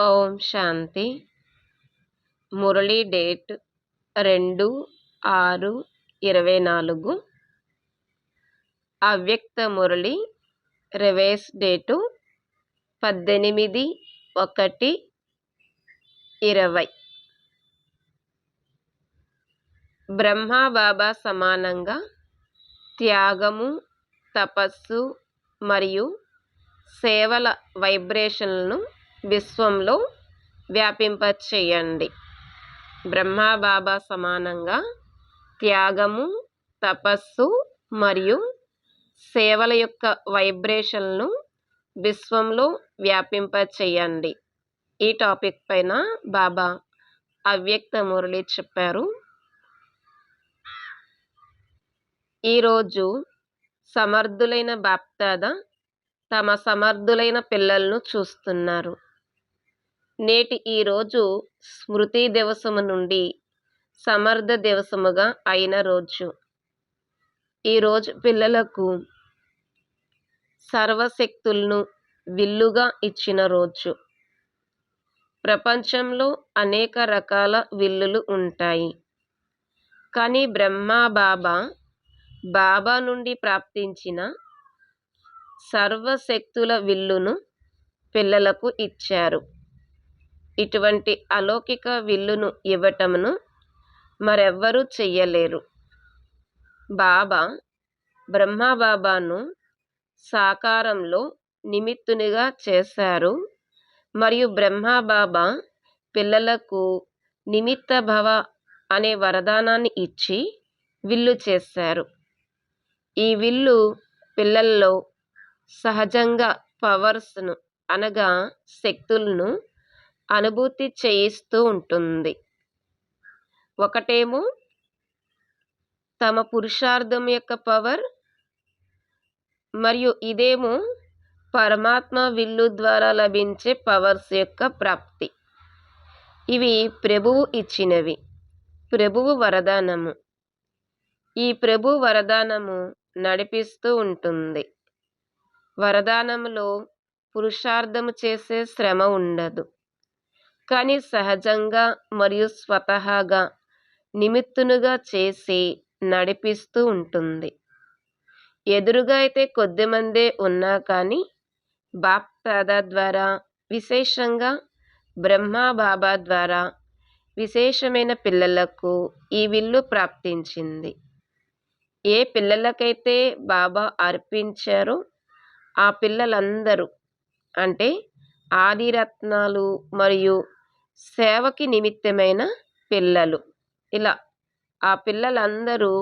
ఓం శాంతి. Murali date రెండు ఆరు ఇరవై నాలుగు. అవ్యక్త మురళి రివేస్ డేటు పద్దెనిమిది ఒకటి ఇరవై. బ్రహ్మబాబా సమానంగా త్యాగము తపస్సు మరియు సేవల వైబ్రేషన్లను విశ్వంలో వ్యాపింపచేయండి. బ్రహ్మబాబా సమానంగా త్యాగము తపస్సు మరియు సేవల యొక్క వైబ్రేషన్ను విశ్వంలో వ్యాపింపచేయండి. ఈ టాపిక్ పైన బాబా అవ్యక్త మురళి చెప్పారు. ఈరోజు సమర్థులైన బాప్దాద తమ సమర్థులైన పిల్లలను చూస్తున్నారు. నేటి ఈరోజు స్మృతి దివసము నుండి సమర్థ దివసముగా అయిన రోజు. ఈరోజు పిల్లలకు సర్వశక్తులను విల్లుగా ఇచ్చిన రోజు. ప్రపంచంలో అనేక రకాల విల్లులు ఉంటాయి. కానీ బ్రహ్మా బాబా బాబా నుండి ప్రాప్తించిన సర్వశక్తుల విల్లును పిల్లలకు ఇచ్చారు. ఇటువంటి అలౌకిక విల్లును ఇవ్వటమును మరెవ్వరూ చెయ్యలేరు. బాబా బ్రహ్మబాబాను సాకారంలో నిమిత్తునిగా చేశారు. మరియు బ్రహ్మబాబా పిల్లలకు నిమిత్త భవ అనే వరదానాన్ని ఇచ్చి విల్లు చేశారు. ఈ విల్లు పిల్లల్లో సహజంగా పవర్స్ను అనగా శక్తులను అనుభూతి చేయిస్తూ ఉంటుంది. ఒకటేమో తమ పురుషార్థం యొక్క పవర్ మరియు ఇదేమో పరమాత్మ విల్లు ద్వారా లభించే పవర్స్ యొక్క ప్రాప్తి. ఇవి ప్రభువు ఇచ్చినవి. ప్రభువు వరదానము. ఈ ప్రభు వరదానము నడిపిస్తూ ఉంటుంది. వరదానములో పురుషార్థము చేసే శ్రమ ఉండదు. కానీ సహజంగా మరియు స్వతహాగా నిమిత్తునుగా చేసి నడిపిస్తూ ఉంటుంది. ఎదురుగా అయితే కొద్దిమందే ఉన్నా కానీ బాప్ ద్వారా విశేషంగా బ్రహ్మా బాబా ద్వారా విశేషమైన పిల్లలకు ఈ విల్లు ప్రాప్తించింది. ఏ పిల్లలకైతే బాబా అర్పించారో ఆ పిల్లలందరూ అంటే ఆదిరత్నాలు మరియు సేవకి నిమిత్తమైన పిల్లలు. ఇలా ఆ పిల్లలందరూ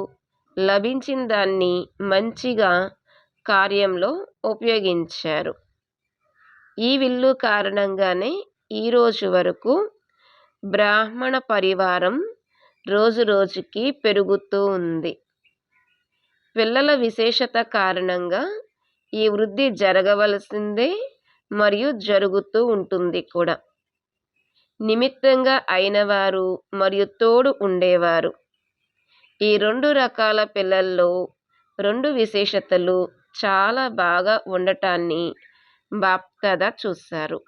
లభించిన దాన్ని మంచిగా కార్యంలో ఉపయోగించారు. ఈ విల్లు కారణంగానే ఈరోజు వరకు బ్రాహ్మణ పరివారం రోజు రోజుకి పెరుగుతూ ఉంది. పిల్లల విశేషత కారణంగా ఈ వృద్ధి జరగవలసిందే మరియు జరుగుతూ ఉంటుంది కూడా. నిమిత్తంగా అయినవారు మరియు తోడు ఉండేవారు. ఈ రెండు రకాల పిల్లల్లో రెండు విశేషతలు చాలా బాగా ఉండటాన్ని బాప్దాదా చూశారు.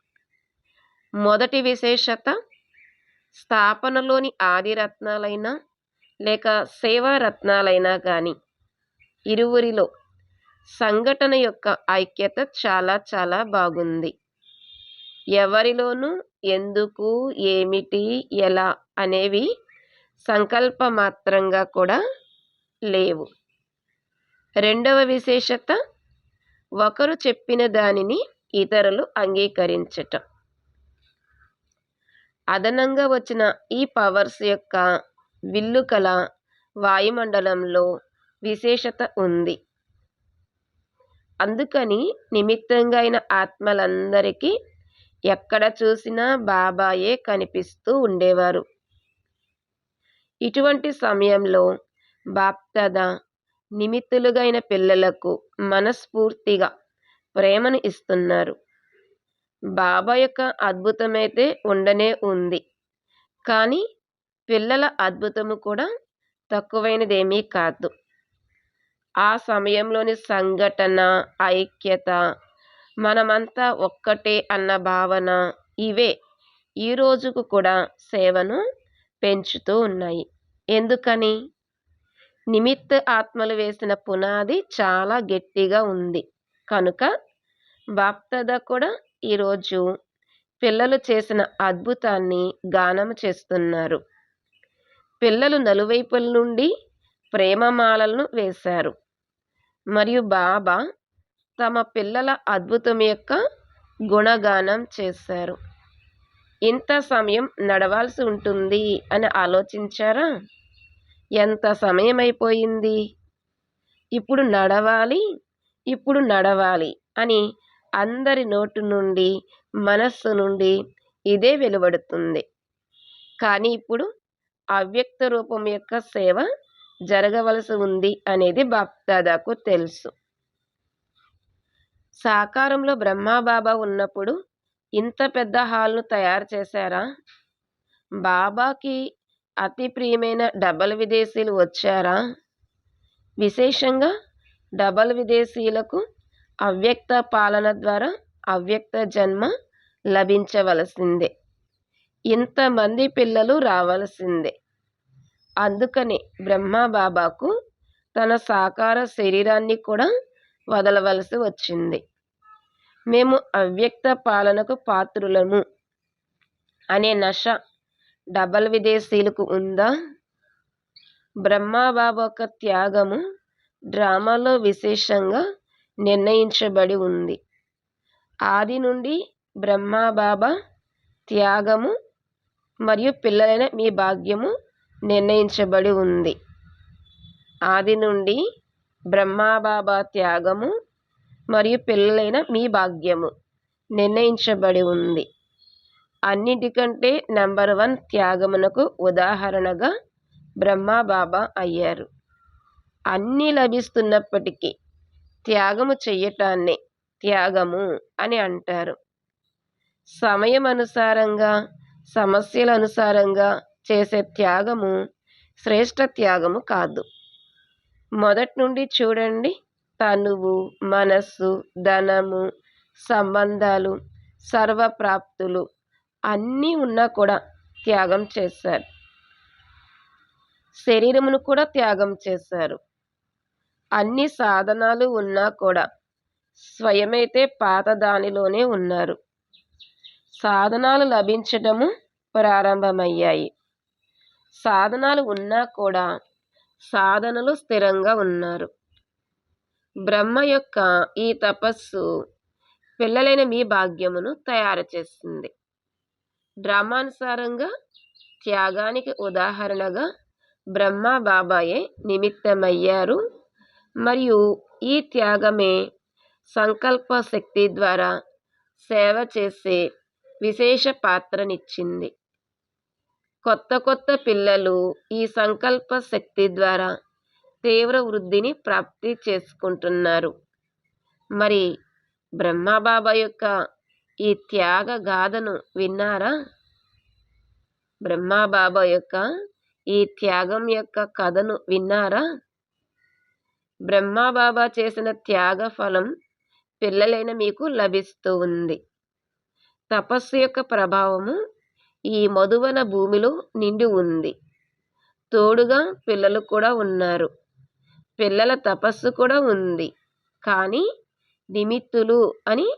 మొదటి విశేషత స్థాపనలోని ఆది రత్నాలైనా లేక సేవా రత్నాలైనా కానీ ఇరువురిలో సంఘటన యొక్క ఐక్యత చాలా చాలా బాగుంది. ఎవరిలోనూ ఎందుకు ఏమిటి ఎలా అనేవి సంకల్ప మాత్రంగా కూడా లేవు. రెండవ విశేషత ఒకరు చెప్పిన దానిని ఇతరులు అంగీకరించటం. అదనంగా వచ్చిన ఈ పవర్స్ యొక్క విల్లుకల వాయుమండలంలో విశేషత ఉంది. అందుకని నిమిత్తంగా అయిన ఆత్మలందరికీ ఎక్కడ చూసినా బాబాయే కనిపిస్తూ ఉండేవారు. ఇటువంటి సమయంలో బాప్తద నిమిత్తులుగైన పిల్లలకు మనస్ఫూర్తిగా ప్రేమను ఇస్తున్నారు. బాబా యొక్క అద్భుతమైతే ఉండనే ఉంది. కానీ పిల్లల అద్భుతము కూడా తక్కువైనదేమీ కాదు. ఆ సమయంలోని సంఘటన ఐక్యత మనమంతా ఒక్కటే అన్న భావన ఇవే. ఈ రోజుకు కూడా సేవను పెంచుతూ ఉన్నాయి. ఎందుకని? నిమిత్త ఆత్మలు వేసిన పునాది చాలా గట్టిగా ఉంది. కనుక బాప్తద కూడా ఈరోజు పిల్లలు చేసిన అద్భుతాన్ని గానం చేస్తున్నారు. పిల్లలు నలువైపుల నుండి ప్రేమమాలలను వేశారు. మరియు బాబా తమ పిల్లల అద్భుతం యొక్క గుణగానం చేశారు. ఇంత సమయం నడవాల్సి ఉంటుంది అని ఆలోచించారా? ఎంత సమయం అయిపోయింది ఇప్పుడు నడవాలి ఇప్పుడు నడవాలి అని అందరి నోటు నుండి మనస్సు నుండి ఇదే వెలువడుతుంది. కానీ ఇప్పుడు అవ్యక్త రూపం యొక్క సేవ జరగవలసి ఉంది అనేది బాప్దాదాకు తెలుసు. సాకారంలో బ్రహ్మాబాబా ఉన్నప్పుడు ఇంత పెద్ద హాల్ను తయారు చేశారా? బాబాకి అతి ప్రియమైన డబల్ విదేశీయులు వచ్చారా? విశేషంగా డబల్ విదేశీయులకు అవ్యక్త పాలన ద్వారా అవ్యక్త జన్మ లభించవలసిందే. ఇంతమంది పిల్లలు రావలసిందే. అందుకని బ్రహ్మబాబాకు తన సాకార శరీరాన్ని కూడా వదలవలసి వచ్చింది. మేము అవ్యక్త పాలనకు పాత్రులము. అనే నష డబల్ విదేశీలకు ఉందా? బ్రహ్మబాబా యొక్క త్యాగము డ్రామాలో విశేషంగా నిర్ణయించబడి ఉంది. ఆది నుండి బ్రహ్మబాబా త్యాగము మరియు పిల్లలైన మీ భాగ్యము నిర్ణయించబడి ఉంది. ఆది నుండి బ్రహ్మాబాబా త్యాగము మరియు పిల్లలైన మీ భాగ్యము నిర్ణయించబడి ఉంది. అన్నిటికంటే నెంబర్ వన్ త్యాగమునకు ఉదాహరణగా బ్రహ్మాబాబా అయ్యారు. అన్నీ లభిస్తున్నప్పటికీ త్యాగము చెయ్యటాన్ని త్యాగము అని అంటారు. సమయం అనుసారంగా సమస్యల అనుసారంగా చేసే త్యాగము శ్రేష్ట త్యాగము కాదు. మొదటి నుండి చూడండి తనువు మనస్సు ధనము సంబంధాలు సర్వప్రాప్తులు అన్నీ ఉన్నా కూడా త్యాగం చేశారు. శరీరమును కూడా త్యాగం చేశారు. అన్ని సాధనాలు ఉన్నా కూడా స్వయమైతే పాత దానిలోనే ఉన్నారు. సాధనాలు లభించటము ప్రారంభమయ్యాయి. సాధనాలు ఉన్నా కూడా సాధనలు స్థిరంగా ఉన్నారు. బ్రహ్మ యొక్క ఈ తపస్సు పిల్లలైన మీ భాగ్యమును తయారు చేస్తుంది. డ్రామానుసారంగా త్యాగానికి ఉదాహరణగా బ్రహ్మ బాబాయే నిమిత్తమయ్యారు. మరియు ఈ త్యాగమే సంకల్ప శక్తి ద్వారా సేవ చేసే విశేష పాత్రనిచ్చింది. కొత్త కొత్త పిల్లలు ఈ సంకల్ప శక్తి ద్వారా తీవ్ర వృద్ధిని ప్రాప్తి చేసుకుంటున్నారు. మరి బ్రహ్మబాబా యొక్క ఈ త్యాగ గాథను విన్నారా? బ్రహ్మబాబా యొక్క ఈ త్యాగం యొక్క కథను విన్నారా? బ్రహ్మబాబా చేసిన త్యాగ ఫలం పిల్లలైన మీకు లభిస్తూ ఉంది. తపస్సు యొక్క ప్రభావము ఈ మధువన భూమిలో నిండి ఉంది. తోడుగా పిల్లలు కూడా ఉన్నారు. పిల్లల తపస్సు కూడా ఉంది. కానీ నిమిత్తులు అని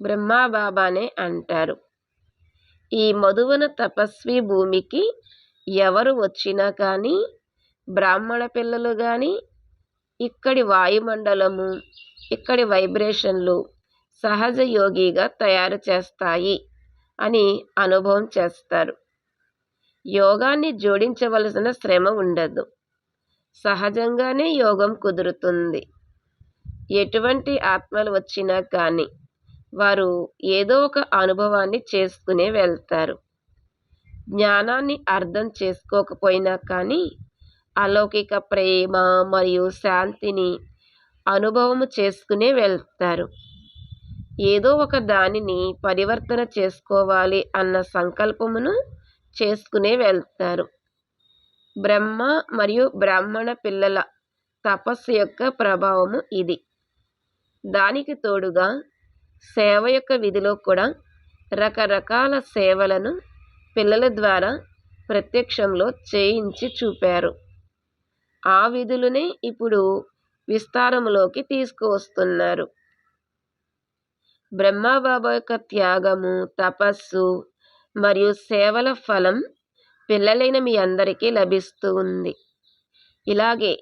బ్రహ్మాబాబానే అంటారు. ఈ మధువన తపస్వి భూమికి ఎవరు వచ్చినా కానీ బ్రాహ్మణ పిల్లలు కానీ ఇక్కడి వాయుమండలము ఇక్కడి వైబ్రేషన్లు సహజ యోగిగా తయారు చేస్తాయి అని అనుభవం చేస్తారు. యోగాన్ని జోడించవలసిన శ్రమ ఉండదు. సహజంగానే యోగం కుదురుతుంది. ఎటువంటి ఆత్మలు వచ్చినా కానీ వారు ఏదో ఒక అనుభవాన్ని చేసుకునే వెళ్తారు. జ్ఞానాన్ని అర్థం చేసుకోకపోయినా కానీ అలౌకిక ప్రేమ మరియు శాంతిని అనుభవము చేసుకునే వెళ్తారు. ఏదో ఒక దానిని పరివర్తన చేసుకోవాలి అన్న సంకల్పమును చేసుకునే వెళ్తారు. బ్రహ్మ మరియు బ్రాహ్మణ పిల్లల తపస్సు యొక్క ప్రభావము ఇది. దానికి తోడుగా సేవ యొక్క విధిలో కూడా రకరకాల సేవలను పిల్లల ద్వారా ప్రత్యక్షంలో చేయించి చూపారు. ఆ విధులనే ఇప్పుడు విస్తారంలోకి తీసుకువస్తున్నారు. బ్రహ్మబాబా యొక్క త్యాగము తపస్సు మరియు సేవల ఫలం పిల్లలైన మీ అందరికీ లభిస్తూ ఉంది ఇలాగే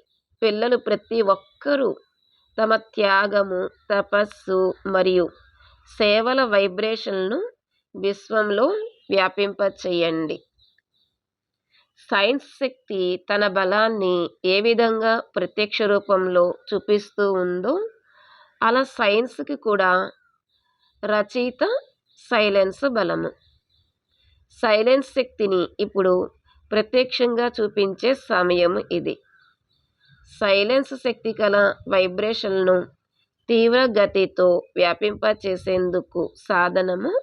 పిల్లలు ప్రతి ఒక్కరూ తమ త్యాగము తపస్సు మరియు సేవల వైబ్రేషన్ను విశ్వంలో వ్యాపింపచేయండి. సైన్స్ శక్తి తన బలాన్ని ఏ విధంగా ప్రత్యక్ష రూపంలో చూపిస్తూ ఉందో అలా సైన్స్కి కూడా రచయిత సైలెన్స్ బలము. సైలెన్స్ శక్తిని ఇప్పుడు ప్రత్యక్షంగా చూపించే సమయం ఇది. సైలెన్స్ శక్తి కల వైబ్రేషన్ను తీవ్ర గతితో వ్యాపింపచేసేందుకు సాధనము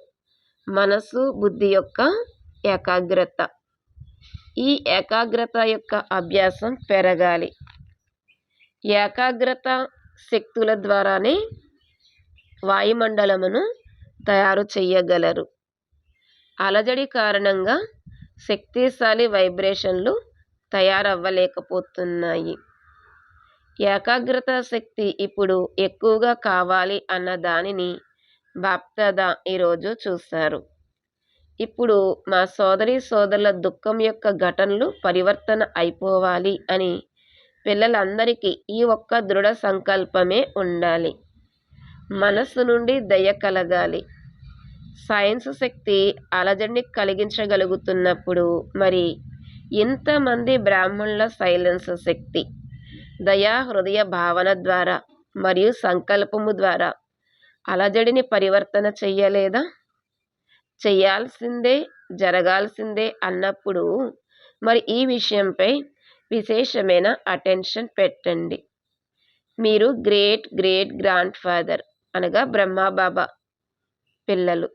మనసు బుద్ధి యొక్క ఏకాగ్రత. ఈ ఏకాగ్రత యొక్క అభ్యాసం పెరగాలి. ఏకాగ్రత శక్తుల ద్వారానే వాయుమండలమును తయారు చేయగలరు. అలజడి కారణంగా శక్తిశాలి వైబ్రేషన్లు తయారవ్వలేకపోతున్నాయి. ఏకాగ్రత శక్తి ఇప్పుడు ఎక్కువగా కావాలి అన్న దానిని బాప్తద ఈరోజు చూశారు. ఇప్పుడు మా సోదరి సోదరుల దుఃఖం యొక్క ఘటనలు పరివర్తన అయిపోవాలి అని పిల్లలందరికీ ఈ ఒక్క దృఢ సంకల్పమే ఉండాలి. మనస్సు నుండి దయ కలగాలి. సైన్స్ శక్తి అలజడిని కలిగించగలుగుతున్నప్పుడు మరి ఇంతమంది బ్రాహ్మణుల సైలెన్స్ శక్తి దయా హృదయ భావన ద్వారా మరియు సంకల్పము ద్వారా అలజడిని పరివర్తన చెయ్యలేదా? చేయాల్సిందే జరగాల్సిందే అన్నప్పుడు మరి ఈ విషయంపై విశేషమైన అటెన్షన్ పెట్టండి. మీరు గ్రేట్ గ్రేట్ గ్రాండ్ ఫాదర్ అనగా బ్రహ్మాబాబా పిల్లలు.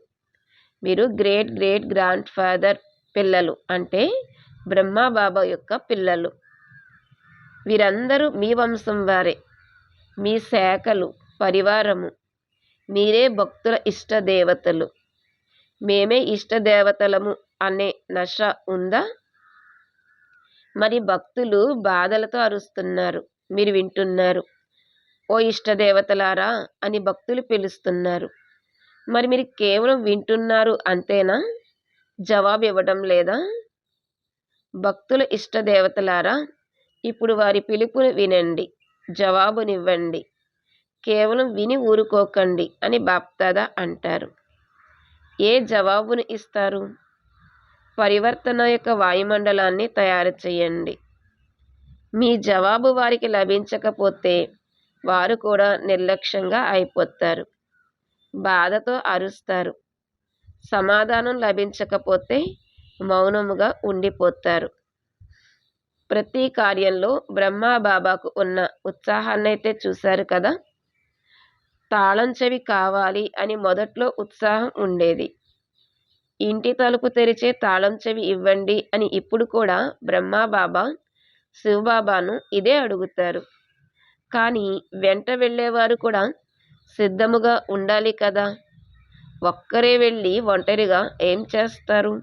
మీరు గ్రేట్ గ్రేట్ గ్రాండ్ ఫాదర్ పిల్లలు అంటే బ్రహ్మాబాబా యొక్క పిల్లలు. వీరందరూ మీ వంశం వారే మీ శాఖలు పరివారము. మీరే భక్తుల ఇష్టదేవతలు మేమే ఇష్టదేవతలము అనే నష ఉందా? మరి భక్తులు బాధలతో అరుస్తున్నారు మీరు వింటున్నారు. ఓ ఇష్టదేవతలారా అని భక్తులు పిలుస్తున్నారు. మరి మీరు కేవలం వింటున్నారు అంతేనా? జవాబు ఇవ్వడం లేదా? భక్తుల ఇష్టదేవతలారా ఇప్పుడు వారి పిలుపుని వినండి జవాబునివ్వండి కేవలం విని ఊరుకోకండి అని బాప్తాద అంటారు. ఏ జవాబును ఇస్తారు? పరివర్తన యొక్క వాయుమండలాన్ని తయారు చేయండి. మీ జవాబు వారికి లభించకపోతే వారు కూడా నిర్లక్ష్యంగా అయిపోతారు. బాధతో అరుస్తారు. సమాధానం లభించకపోతే మౌనముగా ఉండిపోతారు. ప్రతి కార్యంలో బ్రహ్మా బాబాకు ఉన్న ఉత్సాహాన్ని అయితే చూశారు కదా? తాళం చెవి కావాలి అని మొదట్లో ఉత్సాహం ఉండేది. ఇంటి తలుపు తెరిచే తాళం చెవి ఇవ్వండి అని ఇప్పుడు కూడా బ్రహ్మా బాబా శివబాబాను ఇదే అడుగుతారు. కానీ వెంట వెళ్ళేవారు కూడా సిద్ధముగా ఉండాలి కదా? ఒక్కరే వెళ్ళి ఒంటరిగా ఏం చేస్తారు?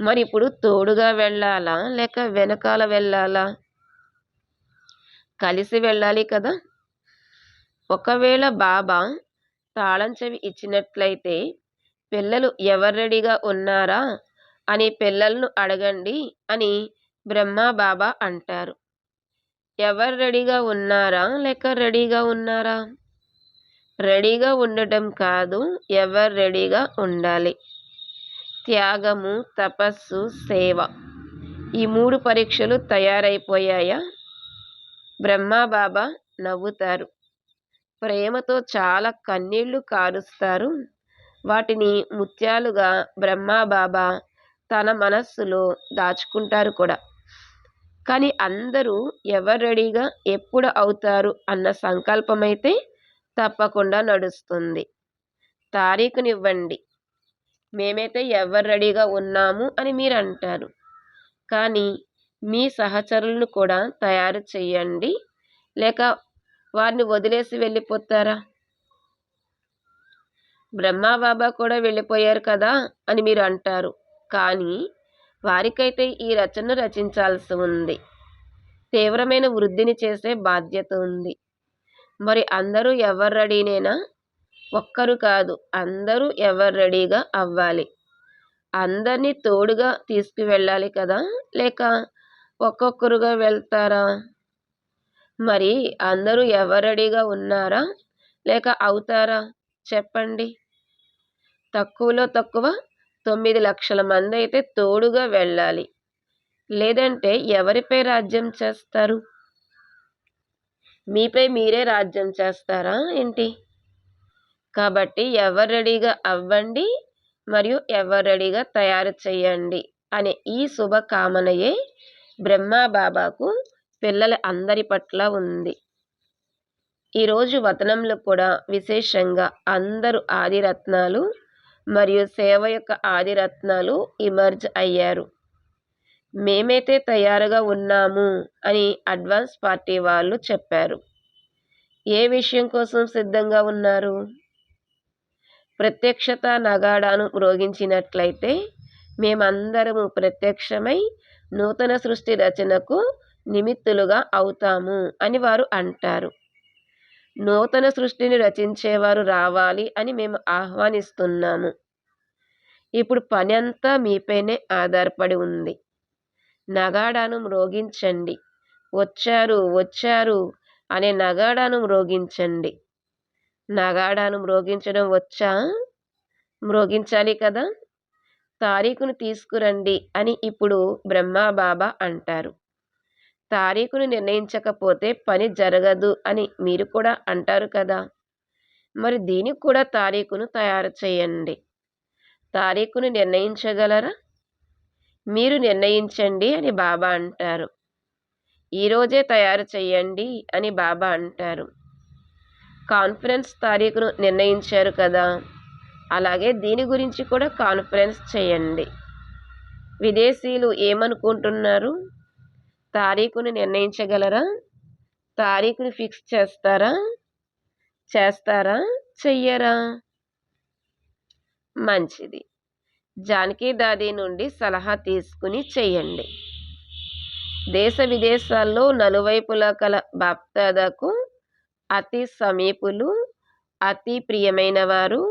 మరి ఇప్పుడు తోడుగా వెళ్ళాలా? లేక వెనకాల వెళ్ళాలా? కలిసి వెళ్ళాలి కదా? ఒకవేళ బాబా తాళం చెవి ఇచ్చినట్లయితే పిల్లలు ఎవరు రెడీగా ఉన్నారా? అని పిల్లలను అడగండి అని బ్రహ్మ బాబా అంటారు. ఎవరు రెడీగా ఉన్నారా? లేక రెడీగా ఉన్నారా? రెడీగా ఉండటం కాదు ఎవరు రెడీగా ఉండాలి? త్యాగము తపస్సు సేవ. ఈ మూడు పరీక్షలు తయారైపోయాయా? బ్రహ్మా బాబా నవ్వుతారు. ప్రేమతో చాలా కన్నీళ్ళు కారుస్తారు. వాటిని ముత్యాలుగా బ్రహ్మాబాబా తన మనస్సులో దాచుకుంటారు కూడా. కానీ అందరూ ఎవరు రెడీగా ఎప్పుడు అవుతారు అన్న సంకల్పమైతే తప్పకుండా నడుస్తుంది. తారీఖునివ్వండి. మేమైతే ఎవరు రెడీగా ఉన్నాము అని మీరు అంటారు కానీ మీ సహచరులను కూడా తయారు చేయండి లేక వారిని వదిలేసి వెళ్ళిపోతారా? బ్రహ్మాబాబా కూడా వెళ్ళిపోయారు కదా అని మీరు అంటారు కానీ వారికైతే ఈ రచన రచించాల్సి ఉంది. తీవ్రమైన వృద్ధిని చేసే బాధ్యత ఉంది. మరి అందరూ ఎవరు రెడీనేనా? ఒక్కరు కాదు అందరూ ఎవరు రెడీగా అవ్వాలి? అందరినీ తోడుగా తీసుకువెళ్ళాలి కదా? లేక ఒక్కొక్కరుగా వెళ్తారా? మరి అందరూ ఎవరు రెడీగా ఉన్నారా? లేక అవుతారా? చెప్పండి. తక్కువలో తక్కువ తొమ్మిది లక్షల మంది అయితే తోడుగా వెళ్ళాలి. లేదంటే ఎవరిపై రాజ్యం చేస్తారు? మీపై మీరే రాజ్యం చేస్తారా ఏంటి? కాబట్టి ఎవరు రెడీగా అవ్వండి మరియు ఎవరు రెడీగా తయారు చేయండి అనే ఈ శుభకామనయే బ్రహ్మా బాబాకు పిల్లల అందరి పట్ల ఉంది. ఈరోజు వతనంలో కూడా విశేషంగా అందరూ ఆదిరత్నాలు మరియు సేవ యొక్క ఆదిరత్నాలు ఇమర్జ్ అయ్యారు. మేమైతే తయారుగా ఉన్నాము అని అడ్వాన్స్ పార్టీ వాళ్ళు చెప్పారు. ఏ విషయం కోసం సిద్ధంగా ఉన్నారు? ప్రత్యక్షత నగాడాను మ్రోగించినట్లయితే మేమందరము ప్రత్యక్షమై నూతన సృష్టి రచనకు నిమిత్తులుగా అవుతాము అని వారు అంటారు. నూతన సృష్టిని రచించేవారు రావాలి అని మేము ఆహ్వానిస్తున్నాము. ఇప్పుడు పని అంతా మీపైనే ఆధారపడి ఉంది. నగాడాను మ్రోగించండి. వచ్చారు వచ్చారు అనే నగాడాను మ్రోగించండి. నగాడాను మ్రోగించడం వచ్చా? మ్రోగించాలి కదా? తారీఖును తీసుకురండి అని ఇప్పుడు బ్రహ్మాబాబా అంటారు. తారీఖును నిర్ణయించకపోతే పని జరగదు అని మీరు కూడా అంటారు కదా? మరి దీనికి కూడా తారీఖును తయారు చేయండి. తారీఖును నిర్ణయించగలరా? మీరు నిర్ణయించండి అని బాబా అంటారు. ఈరోజే తయారు చేయండి అని బాబా అంటారు. కాన్ఫరెన్స్ తారీఖును నిర్ణయించారు కదా. అలాగే దీని గురించి కూడా కాన్ఫరెన్స్ చేయండి విదేశీయులు ఏమనుకుంటున్నారు? తారీఖుని నిర్ణయించగలరా? తారీఖుని ఫిక్స్ చేస్తారా? చేస్తారా? చెయ్యరా? మంచిది. జానకి దాది నుండి సలహా తీసుకుని చేయండి. దేశ విదేశాల్లో నలువైపులా కల బాప్దాదాకు అతి సమీపులు అతి ప్రియమైన వారు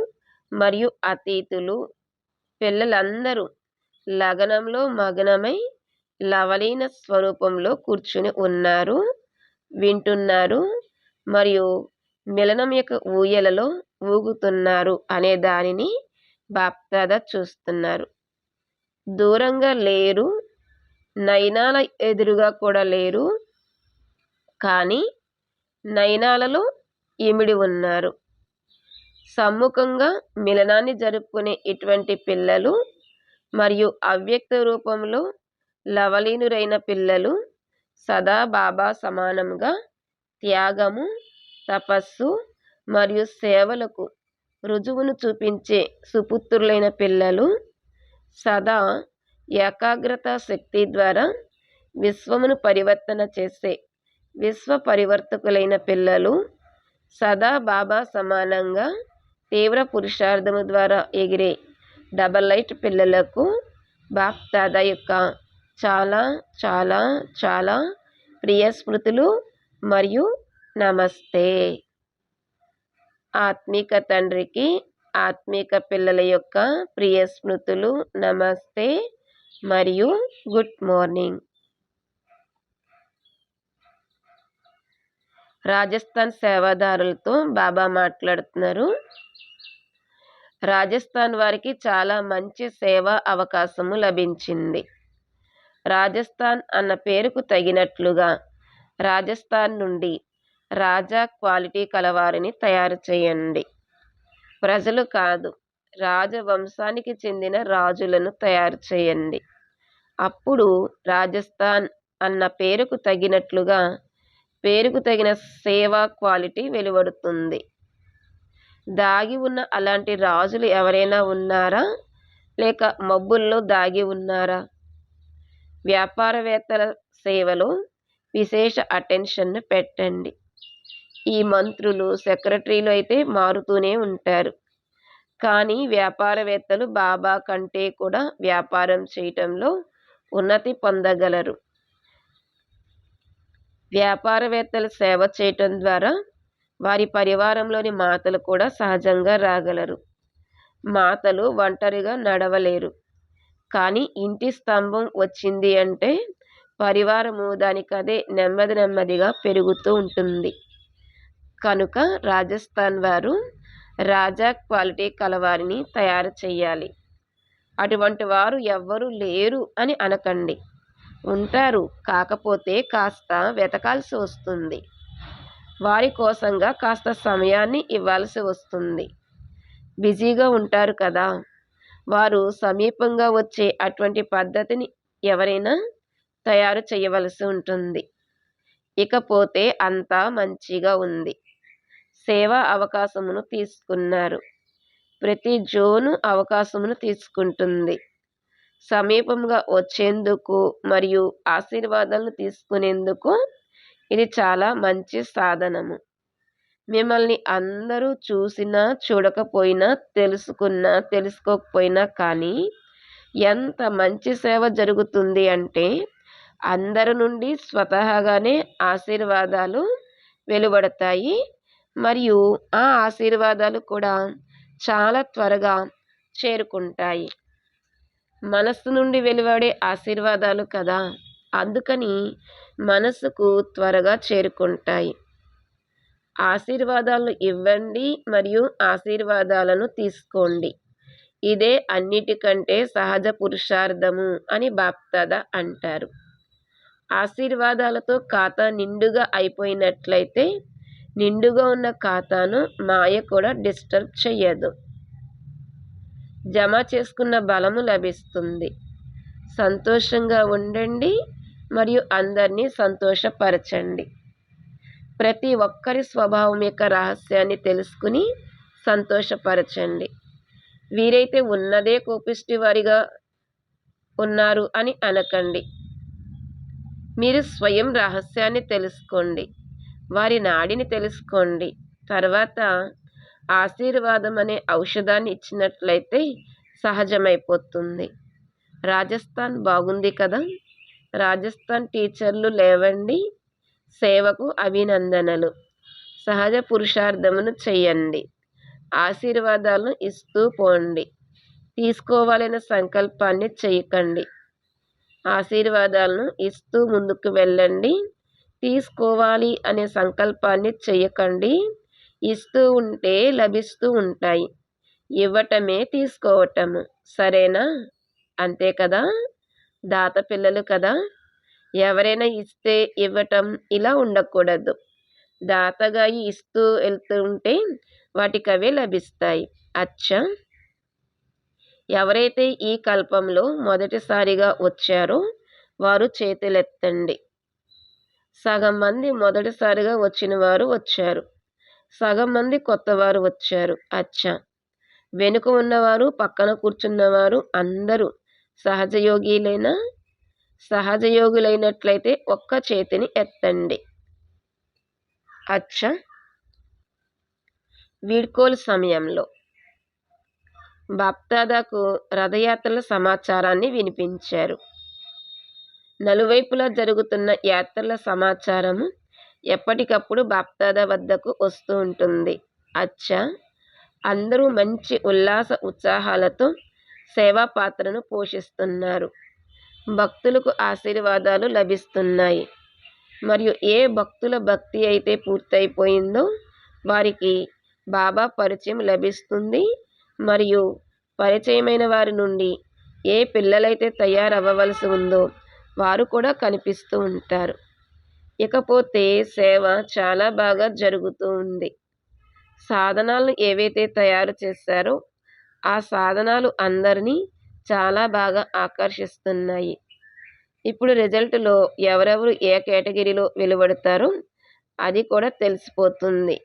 మరియు అతీతులు పిల్లలందరూ లగనంలో మగనమై లవలీన స్వరూపంలో కూర్చుని ఉన్నారు వింటున్నారు మరియు మిలనం యొక్క ఊయలలో ఊగుతున్నారు అనే దానిని బాప్దాద చూస్తున్నారు. దూరంగా లేరు. నయనాల ఎదురుగా కూడా లేరు. కానీ నయనాలలో ఇమిడి ఉన్నారు. సమ్ముఖంగా మిలనాన్ని జరుపుకునే ఇటువంటి పిల్లలు మరియు అవ్యక్త రూపంలో లవలీనురైన పిల్లలు సదా బాబా సమానంగా త్యాగము తపస్సు మరియు సేవలకు రుజువును చూపించే సుపుత్రులైన పిల్లలు సదా ఏకాగ్రత శక్తి ద్వారా విశ్వమును పరివర్తన చేసే విశ్వ పరివర్తకులైన పిల్లలు సదా బాబా సమానంగా తీవ్ర పురుషార్థము ద్వారా ఎగిరే డబల్ లైట్ పిల్లలకు బాప్దాదా యొక్క చాలా చాలా చాలా ప్రియ స్మృతులు మరియు నమస్తే. ఆత్మిక తండ్రికి ఆత్మిక పిల్లల యొక్క ప్రియ స్మృతులు నమస్తే మరియు గుడ్ మార్నింగ్. రాజస్థాన్ సేవాదారులతో బాబా మాట్లాడుతున్నారు. రాజస్థాన్ వారికి చాలా మంచి సేవా అవకాశము లభించింది. రాజస్థాన్ అన్న పేరుకు తగినట్లుగా రాజస్థాన్ నుండి రాజా క్వాలిటీ కలవారిని తయారు చేయండి. ప్రజలు కాదు రాజవంశానికి చెందిన రాజులను తయారు చేయండి. అప్పుడు రాజస్థాన్ అన్న పేరుకు తగినట్లుగా పేరుకు తగిన సేవా క్వాలిటీ వెలువడుతుంది. దాగి ఉన్న అలాంటి రాజులు ఎవరైనా ఉన్నారా? లేక మబ్బుల్లో దాగి ఉన్నారా? వ్యాపారవేత్తల సేవలో విశేష అటెన్షన్ను పెట్టండి. ఈ మంత్రులు సెక్రటరీలు అయితే మారుతూనే ఉంటారు. కానీ వ్యాపారవేత్తలు బాబా కంటే కూడా వ్యాపారం చేయటంలో ఉన్నతి పొందగలరు. వ్యాపారవేత్తలు సేవ చేయటం ద్వారా వారి పరివారంలోని మాతలు కూడా సహజంగా రాగలరు. మాతలు ఒంటరిగా నడవలేరు. కానీ ఇంటి స్తంభం వచ్చింది అంటే పరివారము దానికదే నెమ్మది నెమ్మదిగా పెరుగుతూ ఉంటుంది. కనుక రాజస్థాన్ వారు రాజా క్వాలిటీ కలవారిని తయారు చేయాలి అటువంటి వారు ఎవ్వరూ లేరు అని అనకండి. ఉంటారు. కాకపోతే కాస్త వెతకాల్సి వస్తుంది. వారి కోసంగా కాస్త సమయాన్ని ఇవ్వాల్సి వస్తుంది. బిజీగా ఉంటారు కదా. వారు సమీపంగా వచ్చే అటువంటి పద్ధతిని ఎవరైనా తయారు చేయవలసి ఉంటుంది. ఇకపోతే అంతా మంచిగా ఉంది. సేవా అవకాశమును తీసుకున్నారు. ప్రతి జోను అవకాశమును తీసుకుంటుంది. సమీపంగా వచ్చేందుకు మరియు ఆశీర్వాదాలను తీసుకునేందుకు ఇది చాలా మంచి సాధనము. మిమ్మల్ని అందరూ చూసినా చూడకపోయినా తెలుసుకున్నా తెలుసుకోకపోయినా కానీ ఎంత మంచి సేవ జరుగుతుంది అంటే అందరి నుండి స్వతహాగానే ఆశీర్వాదాలు వెలువడతాయి. మరియు ఆ ఆశీర్వాదాలు కూడా చాలా త్వరగా చేరుకుంటాయి. మనస్సు నుండి వెలువడే ఆశీర్వాదాలు కదా! అందుకని మనసుకు త్వరగా చేరుకుంటాయి. ఆశీర్వాదాలు ఇవ్వండి మరియు ఆశీర్వాదాలను తీసుకోండి. ఇదే అన్నిటికంటే సహజ పురుషార్థము అని బాప్తాద అంటారు. ఆశీర్వాదాలతో ఖాతా నిండుగా అయిపోయినట్లయితే నిండుగా ఉన్న ఖాతాను మాయ కూడా డిస్టర్బ్ చెయ్యదు. జమ చేసుకున్న బలము లభిస్తుంది. సంతోషంగా ఉండండి మరియు అందరినీ సంతోషపరచండి. ప్రతి ఒక్కరి స్వభావం యొక్క రహస్యాన్ని తెలుసుకుని సంతోషపరచండి. వీరైతే ఉన్నదే కోపిష్టి వారిగా ఉన్నారు అని అనకండి. మీరు స్వయం రహస్యాన్ని తెలుసుకోండి. వారి నాడిని తెలుసుకోండి. తర్వాత ఆశీర్వాదం అనే ఔషధాన్ని ఇచ్చినట్లయితే సహజమైపోతుంది. రాజస్థాన్ బాగుంది కదా? రాజస్థాన్ టీచర్లు లేవండి. సేవకు అభినందనలు. సహజ పురుషార్థమును చెయ్యండి ఆశీర్వాదాలను ఇస్తూ పోండి. తీసుకోవాలనే సంకల్పాన్ని చేయకండి. ఆశీర్వాదాలను ఇస్తూ ముందుకు వెళ్ళండి. తీసుకోవాలి అనే సంకల్పాన్ని చేయకండి. ఇస్తూ ఉంటే లభిస్తూ ఉంటాయి. ఇవ్వటమే తీసుకోవటము. సరేనా? అంతే కదా? దాత పిల్లలు కదా? ఎవరైనా ఇస్తే ఇవ్వటం ఇలా ఉండకూడదు. దాతగా ఇస్తూ వెళ్తుంటే వాటికి అవే లభిస్తాయి. అచ్చా! ఎవరైతే ఈ కల్పంలో మొదటిసారిగా వచ్చారో వారు చేతులెత్తండి. సగం మంది మొదటిసారిగా వచ్చిన వారు వచ్చారు. సగం మంది కొత్తవారు వచ్చారు. అచ్చా! వెనుక ఉన్నవారు పక్కన కూర్చున్నవారు అందరూ సహజయోగిలైనా సహజయోగులైనట్లయితే ఒక్క చేతిని ఎత్తండి. అచ్చ! వీడ్కోలు సమయంలో బాప్దాదాకు రథయాత్రల సమాచారాన్ని వినిపించారు. నలువైపులా జరుగుతున్న యాత్రల సమాచారము ఎప్పటికప్పుడు బాప్దాదా వద్దకు వస్తూ ఉంటుంది. అచ్చా! అందరూ మంచి ఉల్లాస ఉత్సాహాలతో సేవా పాత్రను పోషిస్తున్నారు. భక్తులకు ఆశీర్వాదాలు లభిస్తున్నాయి. మరియు ఏ భక్తుల భక్తి అయితే పూర్తయిపోయిందో వారికి బాబా పరిచయం లభిస్తుంది. మరియు పరిచయమైన వారి నుండి ఏ పిల్లలైతే తయారవ్వవలసి ఉందో వారు కూడా కనిపిస్తూ ఉంటారు. ఇకపోతే సేవ చాలా బాగా జరుగుతూ ఉంది. సాధనాలను ఏవైతే తయారు చేశారో ఆ సాధనాలు అందరినీ చాలా బాగా ఆకర్షిస్తున్నాయి. ఇప్పుడు రిజల్ట్లో ఎవరెవరు ఏ కేటగిరీలో వెలువడతారో అది కూడా తెలిసిపోతుంది.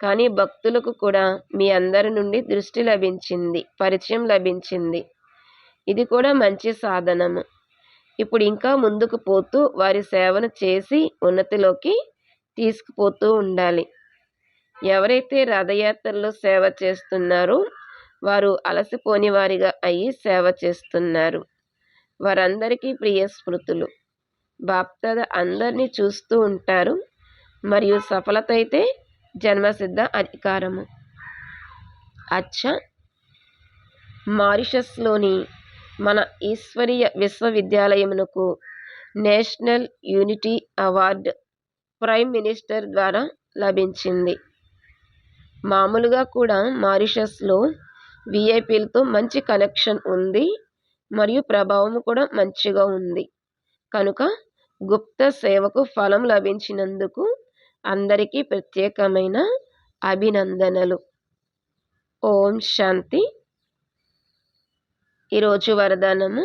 కానీ భక్తులకు కూడా మీ అందరి నుండి దృష్టి లభించింది పరిచయం లభించింది. ఇది కూడా మంచి సాధనము. ఇప్పుడు ఇంకా ముందుకు పోతూ వారి సేవను చేసి ఉన్నతిలోకి తీసుకుపోతూ ఉండాలి. ఎవరైతే రథయాత్రలో సేవ చేస్తున్నారో వారు అలసిపోని వారిగా అయి సేవ చేస్తున్నారు. వారందరికీ ప్రియ స్మృతులు. బాప్తద అందరినీ చూస్తూ ఉంటారు. మరియు సఫలత అయితే జన్మసిద్ధ అధికారము. అచ్చ! మారిషస్లోని మన ఈశ్వరీయ విశ్వవిద్యాలయమునకు national unity award prime minister ద్వారా లభించింది. మామూలుగా కూడా మారిషస్లో విఐపీలతో మంచి కనెక్షన్ ఉంది మరియు ప్రభావం కూడా మంచిగా ఉంది. కనుక గుప్త సేవకు ఫలం లభించినందుకు అందరికీ ప్రత్యేకమైన అభినందనలు. ఓం శాంతి. ఈరోజు వరదానము.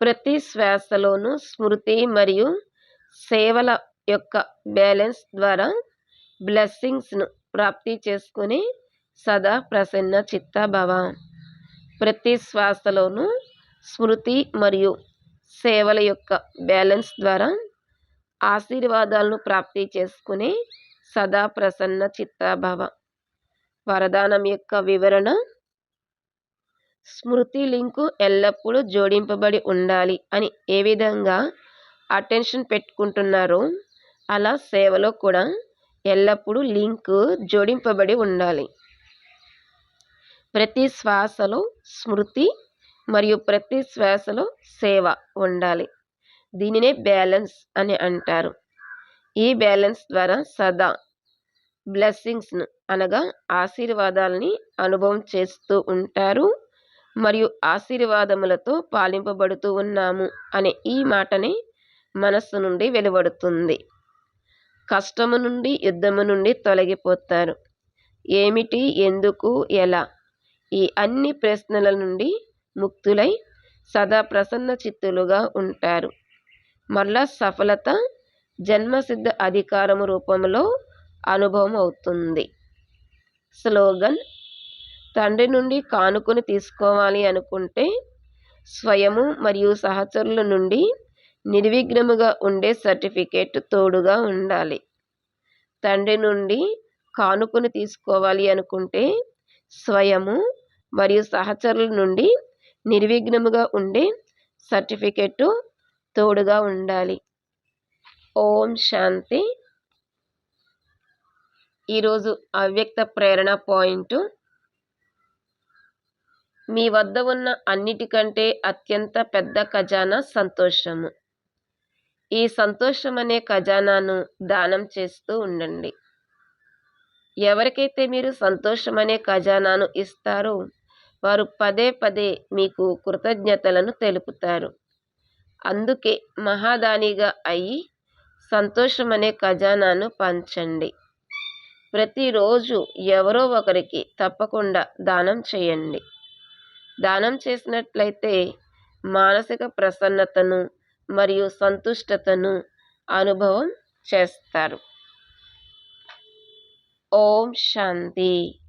ప్రతి శ్వాసలోనూ స్మృతి మరియు సేవల యొక్క బ్యాలెన్స్ ద్వారా బ్లెస్సింగ్స్ను ప్రాప్తి చేసుకుని సదా ప్రసన్న చిత్తభవ ప్రతి శ్వాసలోనూ స్మృతి మరియు సేవల యొక్క బ్యాలెన్స్ ద్వారా ఆశీర్వాదాలను ప్రాప్తి చేసుకుని సదా ప్రసన్న చిత్తభవ వరదానం యొక్క వివరణ స్మృతి లింకు ఎల్లప్పుడూ జోడింపబడి ఉండాలి అని ఏ విధంగా అటెన్షన్ పెట్టుకుంటున్నారో అలా సేవలో కూడా ఎల్లప్పుడూ లింక్ జోడింపబడి ఉండాలి. ప్రతి శ్వాసలో స్మృతి మరియు ప్రతి శ్వాసలో సేవ ఉండాలి. దీనినే బ్యాలెన్స్ అని అంటారు. ఈ బ్యాలెన్స్ ద్వారా సదా బ్లెస్సింగ్స్ను అనగా ఆశీర్వాదాలని అనుభవం చేస్తూ ఉంటారు. మరియు ఆశీర్వాదములతో పాలింపబడుతూ ఉన్నాము అనే ఈ మాటని మనస్సు నుండి వెలువడుతుంది. కష్టము నుండి యుద్ధము నుండి తొలగిపోతారు. ఏమిటి ఎందుకు ఎలా? ఈ అన్ని ప్రశ్నల నుండి ముక్తులై సదా ప్రసన్న చిత్తులుగా ఉంటారు. మరలా సఫలత జన్మసిద్ధ అధికారము రూపంలో అనుభవం అవుతుంది స్లోగన్ తండ్రి నుండి కానుకొని తీసుకోవాలి అనుకుంటే స్వయము మరియు సహచరుల నుండి నిర్విఘ్నముగా ఉండే సర్టిఫికేట్ తోడుగా ఉండాలి. తండ్రి నుండి కానుకొని తీసుకోవాలి అనుకుంటే స్వయము మరియు సహచరుల నుండి నిర్విఘ్నముగా ఉండే సర్టిఫికెట్ తోడుగా ఉండాలి. ఓం శాంతి. ఈరోజు అవ్యక్త ప్రేరణ పాయింట్ మీ వద్ద ఉన్న అన్నిటికంటే అత్యంత పెద్ద ఖజానా సంతోషము. ఈ సంతోషం అనే ఖజానాను దానం చేస్తూ ఉండండి. ఎవరికైతే మీరు సంతోషం అనే ఖజానాను ఇస్తారో వారు పదే పదే మీకు కృతజ్ఞతలను తెలుపుతారు. అందుకే మహాదానిగా అయి సంతోషం అనే ఖజానాను పంచండి. ప్రతిరోజు ఎవరో ఒకరికి తప్పకుండా దానం చేయండి. దానం చేసినట్లయితే మానసిక ప్రసన్నతను మరియు సంతుష్టతను అనుభవం చేస్తారు. ఓం శాంతి.